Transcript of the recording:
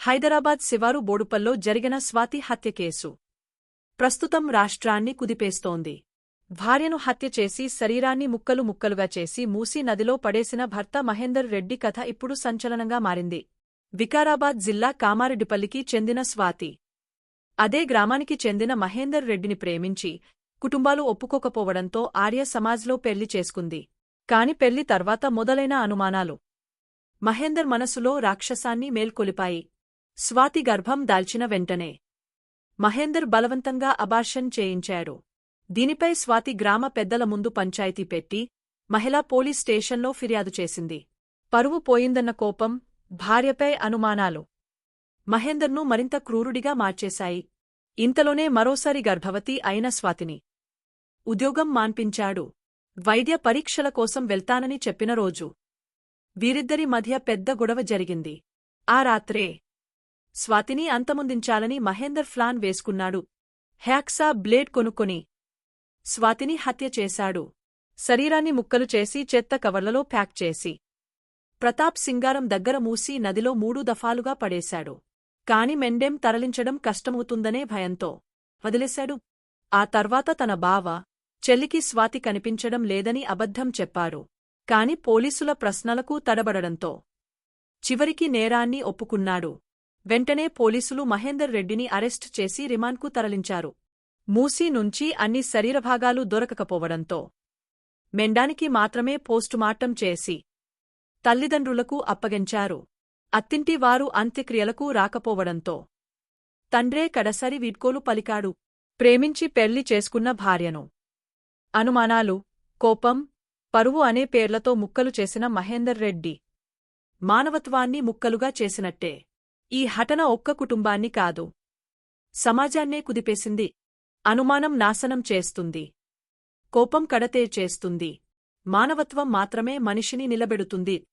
హైదరాబాద్ శివారు బోడుపల్లో జరిగిన స్వాతి హత్య కేసు. ప్రస్తుతం రాష్ట్రాన్ని కుదిపేస్తోంది. భార్యను హత్య చేసి శరీరాన్ని ముక్కలు ముక్కలుగా చేసి మూసీ నదిలో పడేసిన భర్త మహేందర్ రెడ్డి కథ ఇప్పుడు సంచలనంగా మారింది. వికారాబాద్ జిల్లా కామారెడ్డిపల్లికి చెందిన స్వాతి. అదే గ్రామానికి చెందిన మహేందర్ రెడ్డిని ప్రేమించి కుటుంబాలు ఒప్పుకోకపోవడంతో ఆర్య సమాజ్లో పెళ్ళి చేసుకుంది. కాని పెళ్ళి తర్వాత మొదలైన అనుమానాలు. మహేందర్ మనసులో రాక్షసాన్ని మేల్కొలిపాయి. స్వాతి గర్భం దాల్చిన వెంటనే మహేందర్ బలవంతంగా అబార్షన్ చేయించారు. దీనిపై స్వాతి గ్రామ పెద్దల ముందు పంచాయతీ పెట్టి మహిళా పోలీస్ స్టేషన్లో ఫిర్యాదు చేసింది. పరువు పోయిందన్న కోపం భార్యపై అనుమానాలు మహేందర్ను మరింత క్రూరుడిగా మార్చేశాయి. ఇంతలోనే మరోసారి గర్భవతి అయిన స్వాతిని ఉద్యోగం మాన్పించాడు. వైద్య పరీక్షల కోసం వెళ్తానని చెప్పిన రోజు వీరిద్దరి మధ్య పెద్ద గొడవ జరిగింది. ఆ రాత్రే స్వాతిని అంతమొందించాలని మహేందర్ ఫ్లాన్ వేసుకున్నాడు. హ్యాక్సా బ్లేడ్ కొనుక్కొని స్వాతిని హత్య చేశాడు. శరీరాన్ని ముక్కలు చేసి చెత్త కవర్లలో ప్యాక్ చేసి ప్రతాప్ సింగారం దగ్గర మూసి నదిలో మూడు దఫాలుగా పడేశాడు. కాని మెండెం తరలించడం కష్టమవుతుందనే భయంతో వదిలేశాడు. ఆ తర్వాత తన బావ చెల్లికి స్వాతి కనిపించడం లేదని అబద్ధం చెప్పారు. కాని పోలీసుల ప్రశ్నలకు తడబడడంతో చివరికి నేరాన్ని ఒప్పుకున్నాడు. వెంటనే పోలీసులు మహేందర్ రెడ్డిని అరెస్ట్ చేసి రిమాండ్కు తరలించారు. మూసీ నుంచి అన్ని శరీరభాగాలు దొరకకపోవడంతో మెండానికి మాత్రమే పోస్టుమార్టం చేసి తల్లిదండ్రులకు అప్పగించారు. అత్తింటి వారు అంత్యక్రియలకు రాకపోవడంతో తండ్రే కడసరి వీడ్కోలు పలికాడు. ప్రేమించి పెళ్ళి చేసుకున్న భార్యను. అనుమానాలు కోపం పరువు అనే పేర్లతో ముక్కలు చేసిన మహేందర్ రెడ్డి మానవత్వాన్ని ముక్కలుగా చేసినట్టే. ఈ హటన ఒక్క కుటుంబాన్ని కాదు. సమాజాన్నే కుదిపేసింది. అనుమానం నాశనం చేస్తుంది. కోపం కడతే చేస్తుంది. మానవత్వం మాత్రమే మనిషిని నిలబెడుతుంది.